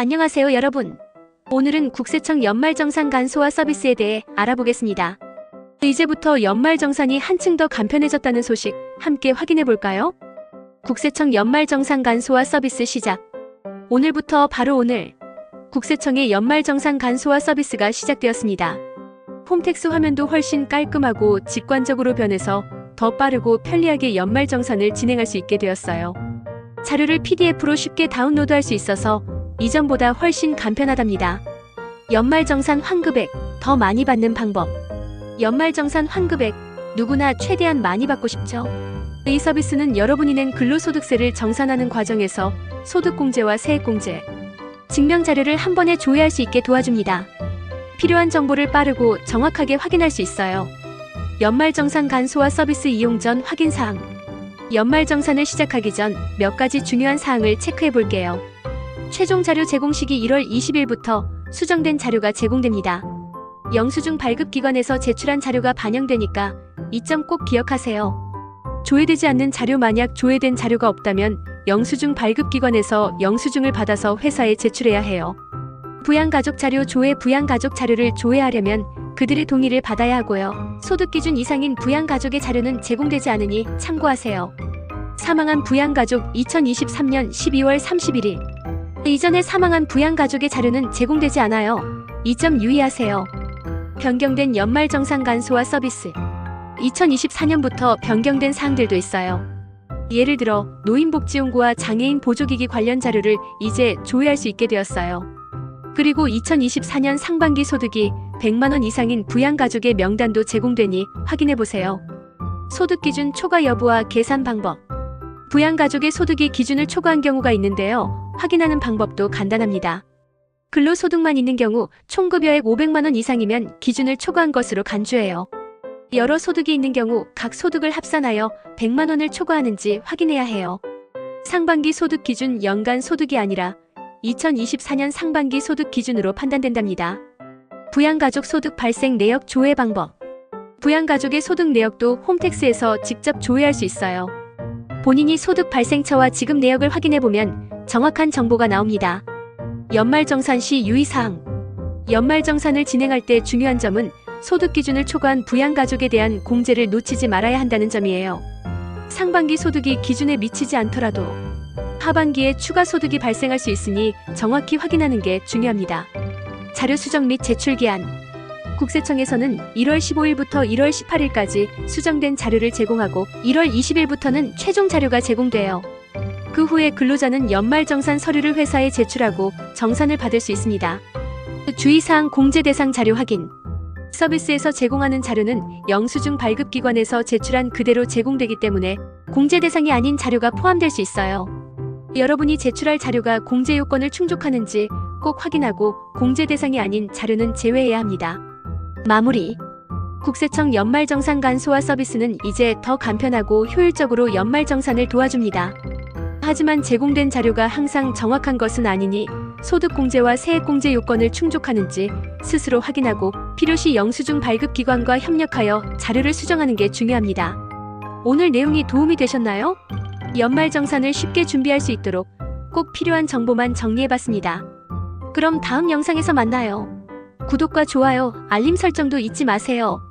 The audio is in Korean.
안녕하세요, 여러분. 오늘은 국세청 연말정산 간소화 서비스에 대해 알아보겠습니다. 이제부터 연말정산이 한층 더 간편해졌다는 소식 함께 확인해 볼까요? 국세청 연말정산 간소화 서비스 시작. 오늘부터 바로 오늘 국세청의 연말정산 간소화 서비스가 시작되었습니다. 홈택스 화면도 훨씬 깔끔하고 직관적으로 변해서 더 빠르고 편리하게 연말정산을 진행할 수 있게 되었어요. 자료를 PDF로 쉽게 다운로드할 수 있어서 이전보다 훨씬 간편하답니다. 연말정산 환급액 더 많이 받는 방법. 연말정산 환급액 누구나 최대한 많이 받고 싶죠. 이 서비스는 여러분이 낸 근로소득세를 정산하는 과정에서 소득공제와 세액공제, 증명 자료를 한 번에 조회할 수 있게 도와줍니다. 필요한 정보를 빠르고 정확하게 확인할 수 있어요. 연말정산 간소화 서비스 이용 전 확인 사항. 연말정산을 시작하기 전 몇 가지 중요한 사항을 체크해 볼게요. 최종 자료 제공 시기 1월 20일부터 수정된 자료가 제공됩니다. 영수증 발급 기관에서 제출한 자료가 반영되니까 이 점 꼭 기억하세요. 조회되지 않는 자료 만약 조회된 자료가 없다면 영수증 발급 기관에서 영수증을 받아서 회사에 제출해야 해요. 부양가족 자료 조회 부양가족 자료를 조회하려면 그들의 동의를 받아야 하고요. 소득 기준 이상인 부양가족의 자료는 제공되지 않으니 참고하세요. 사망한 부양가족 2023년 12월 31일 이전에 사망한 부양가족의 자료는 제공되지 않아요. 이 점 유의하세요. 변경된 연말정산 간소화 서비스 2024년부터 변경된 사항들도 있어요. 예를 들어 노인복지용구와 장애인 보조기기 관련 자료를 이제 조회할 수 있게 되었어요. 그리고 2024년 상반기 소득이 100만 원 이상인 부양가족의 명단도 제공되니 확인해 보세요. 소득 기준 초과 여부와 계산 방법. 부양가족의 소득이 기준을 초과한 경우가 있는데요. 확인하는 방법도 간단합니다. 근로소득만 있는 경우 총급여액 500만 원 이상이면 기준을 초과한 것으로 간주해요. 여러 소득이 있는 경우 각 소득을 합산하여 100만 원을 초과하는지 확인해야 해요. 상반기 소득 기준 연간 소득이 아니라 2024년 상반기 소득 기준으로 판단된답니다. 부양가족 소득 발생 내역 조회 방법. 부양가족의 소득 내역도 홈택스에서 직접 조회할 수 있어요. 본인이 소득 발생처와 지급 내역을 확인해 보면 정확한 정보가 나옵니다. 연말정산 시 유의사항. 연말정산을 진행할 때 중요한 점은 소득 기준을 초과한 부양가족에 대한 공제를 놓치지 말아야 한다는 점이에요. 상반기 소득이 기준에 미치지 않더라도 하반기에 추가 소득이 발생할 수 있으니 정확히 확인하는 게 중요합니다. 자료 수정 및 제출 기한. 국세청에서는 1월 15일부터 1월 18일까지 수정된 자료를 제공하고 1월 20일부터는 최종 자료가 제공돼요. 그 후에 근로자는 연말 정산 서류를 회사에 제출하고 정산을 받을 수 있습니다. 주의사항 공제 대상 자료 확인. 서비스에서 제공하는 자료는 영수증 발급 기관에서 제출한 그대로 제공되기 때문에 공제 대상이 아닌 자료가 포함될 수 있어요. 여러분이 제출할 자료가 공제 요건을 충족하는지 꼭 확인하고 공제 대상이 아닌 자료는 제외해야 합니다. 마무리. 국세청 연말정산 간소화 서비스는 이제 더 간편하고 효율적으로 연말정산을 도와줍니다. 하지만 제공된 자료가 항상 정확한 것은 아니니 소득공제와 세액공제 요건을 충족하는지 스스로 확인하고 필요시 영수증 발급 기관과 협력하여 자료를 수정하는 게 중요합니다. 오늘 내용이 도움이 되셨나요? 연말정산을 쉽게 준비할 수 있도록 꼭 필요한 정보만 정리해봤습니다. 그럼 다음 영상에서 만나요. 구독과 좋아요, 알림 설정도 잊지 마세요.